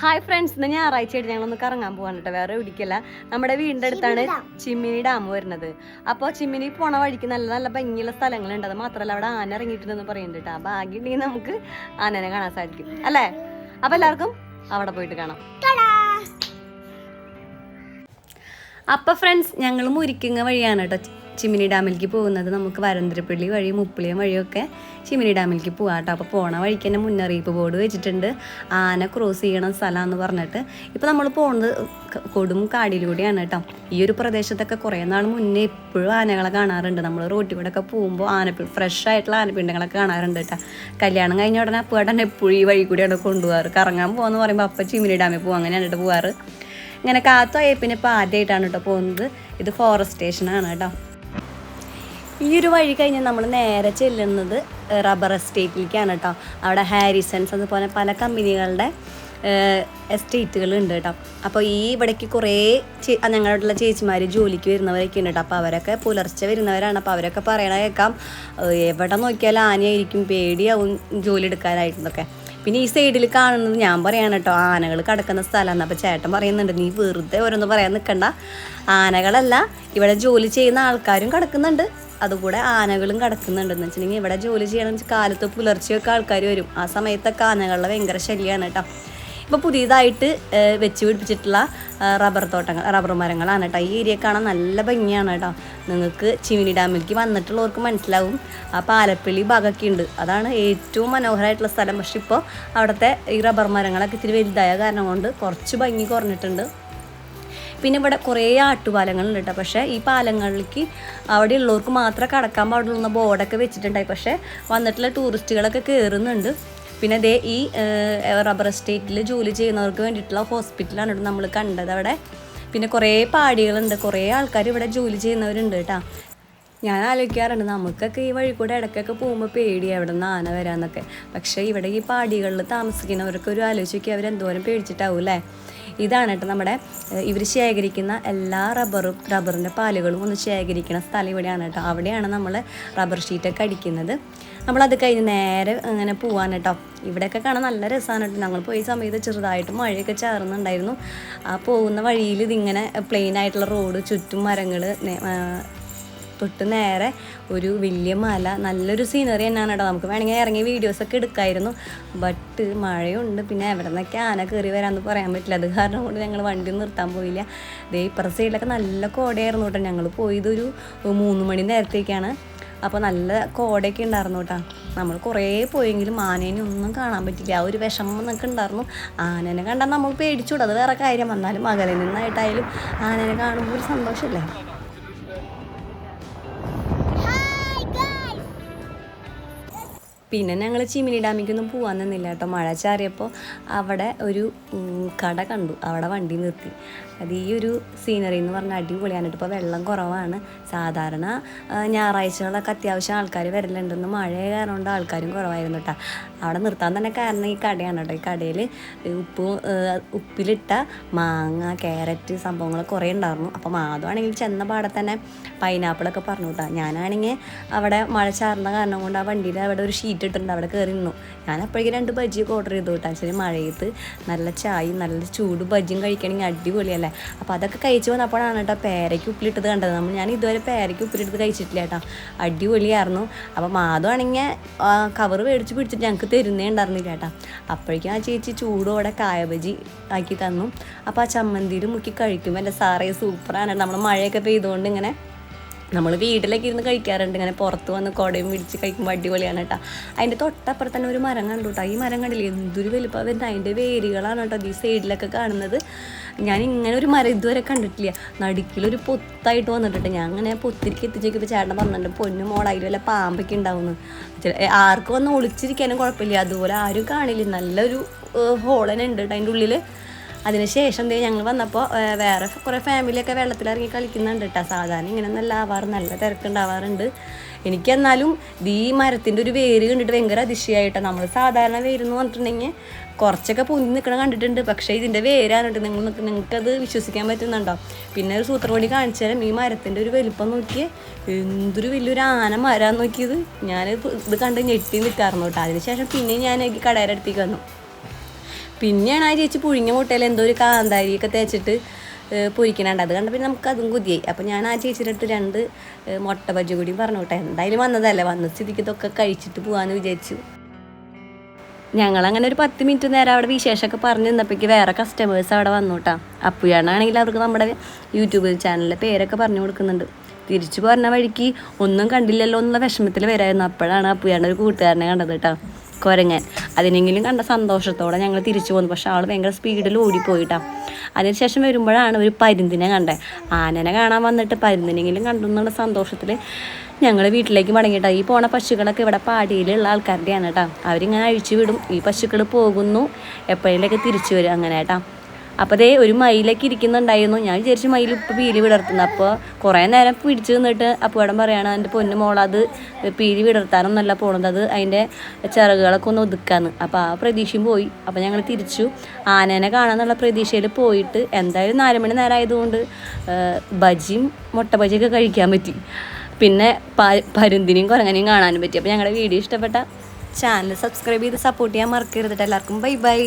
Hi friends ഇന്ന് ഞായറാഴ്ചയായിട്ട് ഞങ്ങളൊന്ന് കറങ്ങാൻ പോകാൻ കേട്ടോ വേറെ എവിടേക്കല്ല. നമ്മുടെ വീടിന്റെ അടുത്താണ് ചിമ്മിനി ഡാം വരുന്നത്. അപ്പോൾ ചിമ്മിനി പോണ വഴിക്ക് നല്ല നല്ല ഭംഗിയുള്ള സ്ഥലങ്ങളുണ്ട്. അത് മാത്രമല്ല അവിടെ ആന ഇറങ്ങിയിട്ടുണ്ടെന്ന് പറയുന്നുണ്ട് കേട്ടോ അപ്പോൾ ആകെ ഉണ്ടെങ്കിൽ നമുക്ക് ആനനെ കാണാൻ സാധിക്കും. അല്ലേ? അപ്പോൾ എല്ലാവർക്കും അവിടെ പോയിട്ട് കാണാം. അപ്പോൾ ഫ്രണ്ട്സ് ഞങ്ങൾ മുരിക്കുന്ന വഴിയാണ് കേട്ടോ ചിമ്മിനി ഡാമിലേക്ക് പോകുന്നത് നമുക്ക് വരന്തരപ്പള്ളി വഴി മുപ്പിളിയം വഴിയൊക്കെ ചിമ്മിനി ഡാമിലേക്ക് പോകാം കേട്ടോ. അപ്പോൾ പോണ വഴിക്ക് തന്നെ മുന്നറിയിപ്പ് ബോർഡ് വെച്ചിട്ടുണ്ട്. ആന ക്രോസ് ചെയ്യണ സ്ഥലമെന്ന് പറഞ്ഞിട്ട്. ഇപ്പോൾ നമ്മൾ പോകുന്നത് കൊടും കാടിലൂടെയാണ് കേട്ടോ. ഈ ഒരു പ്രദേശത്തൊക്കെ കുറേ നാൾ മുന്നേ എപ്പോഴും ആനകളെ കാണാറുണ്ട്. നമ്മൾ റോട്ടിൽ കൂടെ ഒക്കെ പോകുമ്പോൾ ആനപ്പി ഫ്രഷ് ആയിട്ടുള്ള ആനപ്പിണ്ടങ്ങളൊക്കെ കാണാറുണ്ട് കേട്ടോ. കല്യാണം കഴിഞ്ഞ ഉടനെ അപ്പുവേട്ടൻ എപ്പോഴും ഈ വഴി കൂടിയാണ് കൊണ്ടുപോകാറ്. കറങ്ങാൻ പോകാന്ന് പറയുമ്പോൾ അപ്പം ചിമിനി ഡാമിൽ പോകും അങ്ങനെയാണ് കേട്ടോ പോകാറ് ഇങ്ങനെ കാത്തോയെ പിന്നെ ഇപ്പോൾ ആദ്യമായിട്ടാണ് കേട്ടോ പോകുന്നത്. ഇത് ഫോറസ്റ്റ് സ്റ്റേഷനാണ് കേട്ടോ. ഈ ഒരു വഴി കഴിഞ്ഞ് നമ്മൾ നേരെ ചെല്ലുന്നത് റബ്ബർ എസ്റ്റേറ്റിലേക്കാണ് കേട്ടോ. അവിടെ ഹാരിസൺസ് അതുപോലെ പല കമ്പനികളുടെ എസ്റ്റേറ്റുകൾ ഉണ്ട് കേട്ടോ. അപ്പോൾ ഈ ഇവിടേക്ക് കുറേ ഞങ്ങളുള്ള ചേച്ചിമാർ ജോലിക്ക് വരുന്നവരൊക്കെ ഉണ്ട് കേട്ടോ. അപ്പോൾ അവരൊക്കെ പുലർച്ചെ വരുന്നവരാണ്. അപ്പോൾ അവരൊക്കെ പറയണ കേൾക്കാം. എവിടെ നോക്കിയാലും ആനയായിരിക്കും പേടിയാവും ജോലി എടുക്കാനായിട്ടൊക്കെ. പിന്നെ ഈ സൈഡിൽ കാണുന്നത് ഞാൻ പറയാണ് കേട്ടോ ആനകൾ കിടക്കുന്ന സ്ഥലമാണ്. അപ്പോൾ ചേട്ടൻ പറയുന്നുണ്ട് നീ വെറുതെ ഓരോന്ന് പറയാൻ നിൽക്കണ്ട. ആനകളല്ല ഇവിടെ ജോലി ചെയ്യുന്ന ആൾക്കാരും കിടക്കുന്നുണ്ട്. അതുകൂടെ ആനകളും കിടക്കുന്നുണ്ടെന്ന് വെച്ചിട്ടുണ്ടെങ്കിൽ ഇവിടെ ജോലി ചെയ്യണം വെച്ചാൽ കാലത്ത് പുലർച്ചെയൊക്കെ ആൾക്കാർ വരും. ആ സമയത്തൊക്കെ ആനകളുടെ ഭയങ്കര ശല്യമാണ് കേട്ടോ. ഇപ്പോൾ പുതിയതായിട്ട് വെച്ച് പിടിപ്പിച്ചിട്ടുള്ള റബ്ബർ തോട്ടങ്ങൾ റബ്ബർ മരങ്ങളാണ് കേട്ടോ. ഈ ഏരിയ കാണാൻ നല്ല ഭംഗിയാണ് കേട്ടോ. നിങ്ങൾക്ക് ചിമിനി ഡാമിലേക്ക് വന്നിട്ടുള്ളവർക്ക് മനസ്സിലാവും. ആ പാലപ്പിള്ളി ഭാഗമൊക്കെ ഉണ്ട്. അതാണ് ഏറ്റവും മനോഹരമായിട്ടുള്ള സ്ഥലം. പക്ഷെ ഇപ്പോൾ അവിടുത്തെ ഈ റബ്ബർ മരങ്ങളൊക്കെ ഇത്തിരി വലുതായ കാരണം കൊണ്ട് കുറച്ച് ഭംഗി കുറഞ്ഞിട്ടുണ്ട്. പിന്നെ ഇവിടെ കുറേ ആട്ടുപാലങ്ങളുണ്ട് കേട്ടോ പക്ഷേ ഈ പാലങ്ങളിലേക്ക് അവിടെ ഉള്ളവർക്ക് മാത്രമേ കടക്കാൻ പാടുള്ളൂ ബോർഡൊക്കെ വെച്ചിട്ടുണ്ടായി. പക്ഷേ വന്നിട്ടുള്ള ടൂറിസ്റ്റുകളൊക്കെ കയറുന്നുണ്ട്. പിന്നെ ദേ ഈ റബ്ബർ എസ്റ്റേറ്റിൽ ജോലി ചെയ്യുന്നവർക്ക് വേണ്ടിയിട്ടുള്ള ഹോസ്പിറ്റലാണ് നമ്മൾ കണ്ടത് അവിടെ. പിന്നെ കുറേ പാടികളുണ്ട്. കുറേ ആൾക്കാർ ഇവിടെ ജോലി ചെയ്യുന്നവരുണ്ട് കേട്ടോ ഞാൻ ആലോചിക്കാറുണ്ട് നമുക്കൊക്കെ ഈ വഴി കൂടെ ഇടയ്ക്കൊക്കെ പോകുമ്പോൾ പേടി എവിടെ നിന്ന് ആന വരാന്നൊക്കെ. പക്ഷേ ഇവിടെ ഈ പാടികളിൽ താമസിക്കുന്നവർക്ക് ഒരു ആലോചിക്കുക അവരെന്തോരം പേടിച്ചിട്ടാവും അല്ലേ ഇതാണ് കേട്ടോ നമ്മുടെ ഇവർ ശേഖരിക്കുന്ന എല്ലാ റബ്ബറും റബ്ബറിന്റെ പാലുകളും ഒന്ന് ശേഖരിക്കുന്ന സ്ഥലം ഇവിടെയാണ് കേട്ടോ. അവിടെയാണ് നമ്മൾ റബ്ബർ ഷീറ്റൊക്കെ അടിക്കുന്നത്. നമ്മളത് കഴിഞ്ഞ് നേരെ അങ്ങനെ പോവാൻ കേട്ടോ. ഇവിടെയൊക്കെ കാണാൻ നല്ല രസമാണ് കേട്ടോ. ഞങ്ങൾ പോയി സമയത്ത് ചെറുതായിട്ട് മഴയൊക്കെ ചേർന്നുണ്ടായിരുന്നു ആ പോകുന്ന വഴിയിൽ ഇതിങ്ങനെ പ്ലെയിൻ ആയിട്ടുള്ള റോഡ് ചുറ്റും മരങ്ങൾ തൊട്ട് നേരെ ഒരു വലിയ മല നല്ലൊരു സീനറി തന്നെയാണ് കേട്ടോ. നമുക്ക് വേണമെങ്കിൽ ഇറങ്ങിയ വീഡിയോസൊക്കെ എടുക്കായിരുന്നു. ബട്ട് മഴയുണ്ട്. പിന്നെ എവിടെ നിന്നൊക്കെ ആന കയറി വരാമെന്ന് പറയാൻ പറ്റില്ല. അത് കാരണം കൊണ്ട് ഞങ്ങൾ വണ്ടി നിർത്താൻ പോയില്ല. ദേ ഇപ്പുറ സൈഡിലൊക്കെ നല്ല കോടയായിരുന്നു കേട്ടോ. ഞങ്ങൾ പോയതൊരു മൂന്ന് മണി നേരത്തേക്കാണ്. അപ്പോൾ നല്ല കോടയൊക്കെ ഉണ്ടായിരുന്നു കേട്ടോ. നമ്മൾ കുറേ പോയെങ്കിലും ആനേനെ ഒന്നും കാണാൻ പറ്റില്ല. ആ ഒരു വിഷമം എന്നൊക്കെ ഉണ്ടായിരുന്നു. ആനേനെ കണ്ടാൽ നമ്മൾ പേടിച്ചുകൂടാ അത് വേറെ കാര്യം. വന്നാലും മകളിൽ നിന്നായിട്ടായാലും ആനേനെ കാണുമ്പോൾ ഒരു സന്തോഷമല്ലേ പിന്നെ ഞങ്ങൾ ചിമിനി ഡാമിക്കൊന്നും പോകാൻ നിന്നില്ല കേട്ടോ. മഴ ചാറിയപ്പോൾ അവിടെ ഒരു കട കണ്ടു. അവിടെ വണ്ടി നിർത്തി. അത് ഈ ഒരു സീനറി എന്ന് പറഞ്ഞാൽ അടിപൊളിയാണ് കേട്ടോ ഇപ്പോൾ വെള്ളം കുറവാണ്. സാധാരണ ഞായറാഴ്ചകളൊക്കെ അത്യാവശ്യം ആൾക്കാർ വരലുണ്ടെന്ന് മഴ കാരണം കൊണ്ട് ആൾക്കാരും കുറവായിരുന്നു കേട്ടോ അവിടെ നിർത്താൻ തന്നെ കാരണം ഈ കടയാണ് കേട്ടോ ഈ കടയിൽ ഉപ്പ് ഉപ്പിലിട്ട മാങ്ങ ക്യാരറ്റ് സംഭവങ്ങൾ കുറേ ഉണ്ടായിരുന്നു. അപ്പോൾ മാധവാണെങ്കിൽ ചെന്ന പാടെ തന്നെ പൈനാപ്പിളൊക്കെ പറഞ്ഞു കേട്ടോ ഞാനാണെങ്കിൽ അവിടെ മഴ ചാർന്ന കാരണം കൊണ്ട് ആ വണ്ടിയിൽ അവിടെ ഒരു ഷീറ്റ് ഇട്ടിട്ടുണ്ട് അവിടെ കയറി നിന്നു. ഞാൻ അപ്പോഴേക്കും രണ്ട് ബജ്ജിയൊക്കെ ഓർഡർ ചെയ്തു കേട്ടോ. ശരി മഴയത്ത് നല്ല ചായയും നല്ല ചൂട് ബജ്ജിയും കഴിക്കണമെങ്കിൽ അടിപൊളിയല്ലേ? അപ്പോൾ അതൊക്കെ കഴിച്ച് വന്നപ്പോഴാണ് കേട്ടോ പേരയ്ക്ക് ഉപ്പിലിട്ടത് കണ്ടത്. നമ്മൾ ഞാൻ ഇതുവരെ പേരയ്ക്ക് ഉപ്പിലിട്ടത് കഴിച്ചിട്ടില്ല കേട്ടോ. അടിപൊളിയായിരുന്നു. അപ്പോൾ മാധവാണെങ്കിൽ കവർ മേടിച്ച് പിടിച്ചിട്ട് ഞങ്ങൾക്ക് തരുന്നേ ഉണ്ടായിരുന്നില്ല കേട്ടോ. അപ്പോഴേക്കും ആ ചേച്ചി ചൂടോടെ കായബജി ആക്കി തന്നു. അപ്പോൾ ആ ചമ്മന്തിയിൽ മുക്കി കഴിക്കുമ്പോൾ എന്റെ സാറേ സൂപ്പറാണ് നമ്മൾ മഴയൊക്കെ പെയ്തുകൊണ്ട് ഇങ്ങനെ നമ്മൾ വീട്ടിലൊക്കെ ഇരുന്ന് കഴിക്കാറുണ്ട്. ഇങ്ങനെ പുറത്ത് വന്ന് കുടയും പിടിച്ച് കഴിക്കുമ്പോൾ അടിപൊളിയാണ് കേട്ടോ. അതിന്റെ തൊട്ടപ്പുറത്ത് തന്നെ ഒരു മരം കണ്ടു കേട്ടോ. ഈ മരം കണ്ടില്ലേ? എന്തൊരു വലുപ്പം വരുന്നത് അതിന്റെ വേരുകളാണ് കേട്ടോ ഈ സൈഡിലൊക്കെ കാണുന്നത്. ഞാൻ ഇങ്ങനെ ഒരു മരം ഇതുവരെ കണ്ടിട്ടില്ല. നടുക്കിലൊരു പൊത്തായിട്ട് വന്നിട്ടുണ്ട് ഞാൻ അങ്ങനെ പൊത്തിരിക്ക് എത്തിച്ചേക്കിപ്പോൾ ചേട്ടൻ പറഞ്ഞിട്ടുണ്ട് പൊന്നു മോളായി വല്ല പാമ്പൊക്കെ ഉണ്ടാവുന്നു. ആർക്കും വന്ന് ഒളിച്ചിരിക്കാനും കുഴപ്പമില്ല. അതുപോലെ ആരും കാണില്ല. നല്ലൊരു ഹോളനുണ്ട് കേട്ടോ അതിന്റെ ഉള്ളിൽ അതിനുശേഷം ദേ ഞങ്ങൾ വന്നപ്പോൾ വേറെ കുറേ ഫാമിലിയൊക്കെ വെള്ളത്തിലിറങ്ങി കളിക്കുന്നുണ്ട് കേട്ടോ സാധാരണ ഇങ്ങനെ നല്ല ആവാറ് നല്ല തിരക്കുണ്ടാവാറുണ്ട്. എനിക്കെന്നാലും ഈ മരത്തിന്റെ ഒരു വേര് കണ്ടിട്ട് ഭയങ്കര അതിശയമായിട്ടാണ് നമ്മൾ സാധാരണ വേര് എന്ന് പറഞ്ഞിട്ടുണ്ടെങ്കിൽ കുറച്ചൊക്കെ പൊന്തി നിൽക്കണ കണ്ടിട്ടുണ്ട്. പക്ഷേ ഇതിന്റെ വേരാണ് നിങ്ങൾ നിങ്ങൾക്കത് വിശ്വസിക്കാൻ പറ്റുന്നുണ്ടോ? പിന്നെ ഒരു സൂത്രപൊടി കാണിച്ചാലും ഈ മരത്തിന്റെ ഒരു വലിപ്പം നോക്കിയേ എന്തൊരു വലിയൊരു ആന മരാൻ നോക്കിയത്. ഞാൻ ഇത് കണ്ട് ഞെട്ടി നിൽക്കാറുണ്ട് കേട്ടോ അതിനുശേഷം പിന്നെ ഞാൻ കടയുടെ അടുത്തേക്ക് വന്നു. പിന്നെയാണ് ആ ചേച്ചി പുഴുങ്ങിയ മുട്ടയിൽ എന്തോ ഒരു കാന്താരിയൊക്കെ തേച്ചിട്ട് പൊരിക്കണുണ്ട്. അത് കണ്ടപ്പോൾ നമുക്ക് അതും കുതിയായി. അപ്പം ഞാൻ ആ ചേച്ചിയുടെ അടുത്ത് രണ്ട് മുട്ട ബജ്ജി കൂടി പറഞ്ഞു വിട്ടെ എന്തായാലും വന്നതല്ലേ. വന്ന സ്ഥിതിക്ക് ഇതൊക്കെ കഴിച്ചിട്ട് പോകാമെന്ന് വിചാരിച്ചു. ഞങ്ങൾ അങ്ങനെ ഒരു പത്ത് മിനിറ്റ് നേരം അവിടെ വിശേഷമൊക്കെ പറഞ്ഞു നിന്നപ്പോഴേക്ക് വേറെ കസ്റ്റമേഴ്സ് അവിടെ വന്നു കേട്ടോ. അപ്പുയാണാണെങ്കിൽ അവർക്ക് നമ്മുടെ യൂട്യൂബ് ചാനലിലെ പേരൊക്കെ പറഞ്ഞു കൊടുക്കുന്നുണ്ട്. തിരിച്ചു പറഞ്ഞ വഴിക്ക് ഒന്നും കണ്ടില്ലല്ലോ എന്നുള്ള വിഷമത്തിൽ വരായിരുന്നു. അപ്പോഴാണ് അപ്പുയാണ്ട് ഒരു കൂട്ടുകാരനെ കണ്ടത് കേട്ടോ. കുരങ്ങൻ. അതിനെങ്കിലും കണ്ട സന്തോഷത്തോടെ ഞങ്ങൾ തിരിച്ചു പോന്നു. പക്ഷെ ആൾ ഭയങ്കര സ്പീഡിൽ ഓടിപ്പോയിട്ടാ. അതിനുശേഷം വരുമ്പോഴാണ് ഒരു പരുന്തിനെ കണ്ടത് ആനനെ കാണാൻ വന്നിട്ട് പരുന്തിനെങ്കിലും കണ്ടു എന്നുള്ള സന്തോഷത്തിൽ ഞങ്ങൾ വീട്ടിലേക്ക് മടങ്ങിയിട്ടാ. ഈ പോണ പശുക്കളൊക്കെ ഇവിടെ പാടിയിലുള്ള ആൾക്കാരുടെയാണ് കേട്ടോ അവരിങ്ങനെ അഴിച്ചു വിടും. ഈ പശുക്കൾ പോകുന്നു. എപ്പോഴേലൊക്കെ തിരിച്ചു വരും. അങ്ങനെ കേട്ടാ അപ്പോൾ ദേ ഒരു മയിലൊക്കെ ഇരിക്കുന്നുണ്ടായിരുന്നു. ഞാൻ വിചാരിച്ചു മയിൽ ഇപ്പോൾ പീലി വിടർത്തുന്നു. അപ്പോൾ കുറേ നേരം പിടിച്ചു നിന്നിട്ട് അപ്പുവടം പറയാണ് എന്റെ പൊന്നു മോൾ അത് പീലി വിടർത്താനൊന്നല്ല പോണത്. അത് അതിന്റെ ചിറകുകളൊക്കെ ഒന്ന് ഒതുക്കാന്ന്. അപ്പോൾ ആ പ്രതീക്ഷയും പോയി. അപ്പോൾ ഞങ്ങൾ തിരിച്ചു. ആനേനെ കാണാന്നുള്ള പ്രതീക്ഷയിൽ പോയിട്ട് എന്തായാലും നാല് മണി നേരം ആയതുകൊണ്ട് ബജിയും മുട്ട ബജിയൊക്കെ കഴിക്കാൻ പറ്റി. പിന്നെ പരുന്തിനെയും കുരങ്ങനെയും കാണാനും പറ്റി. അപ്പോൾ ഞങ്ങളുടെ വീഡിയോ ഇഷ്ടപ്പെട്ട ചാനൽ സബ്സ്ക്രൈബ് ചെയ്ത് സപ്പോർട്ട് ചെയ്യാൻ മറക്കരുത് എല്ലാവർക്കും ബൈ ബൈ